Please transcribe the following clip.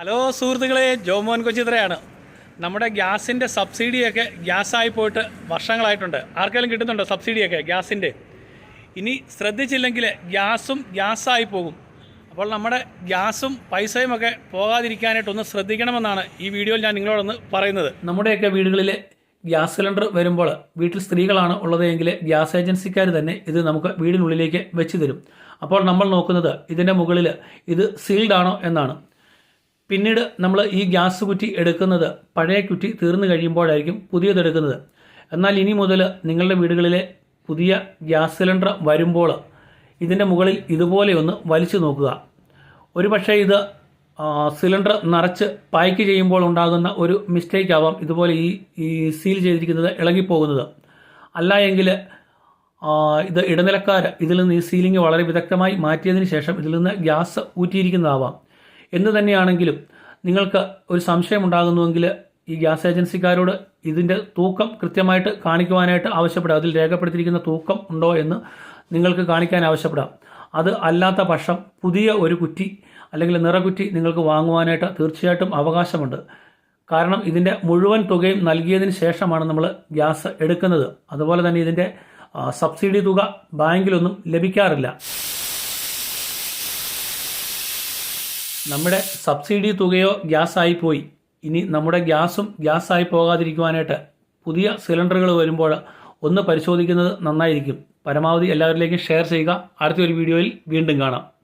Hello സുഹൃത്തുക്കളെ ജോമോൻ കൊച്ചിത്രയാണ്. നമ്മുടെ ഗ്യാസിന്റെ സബ്സിഡിയൊക്കെ ഗ്യാസായി പോയിട്ട് വർഷങ്ങളായിട്ടുണ്ട്. ആർക്കെങ്കിലും കിട്ടുന്നുണ്ടോ സബ്സിഡിയൊക്കെ ഗ്യാസിന്റെ ഇനി ശ്രദ്ധിച്ചില്ലെങ്കിൽ ഗ്യാസും ഗ്യാസായി പോകും. അപ്പോൾ നമ്മുടെ ഗ്യാസും പൈസയും ഒക്കെ പോകാതിരിക്കാനായിട്ടൊന്ന് ശ്രദ്ധിക്കണമെന്നാണ് ഈ വീഡിയോയിൽ ഞാൻ നിങ്ങളോടൊന്ന് പറയുന്നത്. നമ്മുടെയൊക്കെ വീടുകളിൽ ഗ്യാസ് സിലിണ്ടർ വരുമ്പോൾ വീട്ടിൽ സ്ത്രീകളാണ് ഉള്ളതെങ്കിൽ ഗ്യാസ് ഏജൻസിക്കാർ തന്നെ ഇത് നമുക്ക് വീടിനുള്ളിലേക്ക് വെച്ച് തരും. അപ്പോൾ നമ്മൾ നോക്കുന്നത് ഇതിന്റെ മുകളിൽ ഇത് സീൽഡ് ആണോ എന്നാണ്. പിന്നീട് നമ്മൾ ഈ ഗ്യാസ് കുറ്റി എടുക്കുന്നത് പഴയ കുറ്റി തീർന്നു കഴിയുമ്പോഴായിരിക്കും പുതിയത് എടുക്കുന്നത് എന്നാൽ ഇനി മുതൽ നിങ്ങളുടെ വീടുകളിലെ പുതിയ ഗ്യാസ് സിലിണ്ടർ വരുമ്പോൾ ഇതിന്റെ മുകളിൽ ഇതുപോലെ ഒന്ന് വലിച്ചു നോക്കുക. ഒരു പക്ഷേ ഇത് സിലിണ്ടർ നിറച്ച് പായ്ക്ക് ചെയ്യുമ്പോൾ ഉണ്ടാകുന്ന ഒരു മിസ്റ്റേക്ക് ആവാം ഇതുപോലെ ഈ ഈ സീൽ ചെയ്തിരിക്കുന്നത് ഇളകിപ്പോകുന്നത്. അല്ല എങ്കിൽ ഇത് ഇടനിലക്കാർ ഇതിൽ നിന്ന് ഈ സീലിംഗ് വളരെ വിദഗ്ധമായി മാറ്റിയതിന് ശേഷം ഇതിൽ നിന്ന് ഗ്യാസ് ഊറ്റിയിരിക്കുന്നതാവാം. എന്ന് തന്നെയാണെങ്കിലും നിങ്ങൾക്ക് ഒരു സംശയം ഉണ്ടാകുന്നുവെങ്കിൽ ഈ ഗ്യാസ് ഏജൻസിക്കാരോട് ഇതിന്റെ തൂക്കം കൃത്യമായിട്ട് കാണിക്കുവാനായിട്ട് ആവശ്യപ്പെടാം. അതിൽ രേഖപ്പെടുത്തിയിരിക്കുന്ന തൂക്കം ഉണ്ടോ എന്ന് നിങ്ങൾക്ക് കാണിക്കാൻ ആവശ്യപ്പെടാം. അത് അല്ലാത്ത പക്ഷം പുതിയ ഒരു കുറ്റി അല്ലെങ്കിൽ നിറകുറ്റി നിങ്ങൾക്ക് വാങ്ങുവാനായിട്ട് തീർച്ചയായിട്ടും അവകാശമുണ്ട്. കാരണം ഇതിന്റെ മുഴുവൻ തുകയും നൽകിയതിന് ശേഷമാണ് നമ്മൾ ഗ്യാസ് എടുക്കുന്നത്. അതുപോലെ തന്നെ ഇതിന്റെ സബ്സിഡി തുക ബാങ്കിലൊന്നും ലഭിക്കാറില്ല. നമ്മുടെ സബ്സിഡി തുകയോ ഗ്യാസായി പോയി. ഇനി നമ്മുടെ ഗ്യാസും ഗ്യാസായി പോകാതിരിക്കുവാനായിട്ട് പുതിയ സിലിണ്ടറുകൾ വരുമ്പോൾ ഒന്ന് പരിശോധിക്കുന്നത് നന്നായിരിക്കും. പരമാവധി എല്ലാവരിലേക്കും ഷെയർ ചെയ്യുക. അടുത്തൊരു വീഡിയോയിൽ വീണ്ടും കാണാം.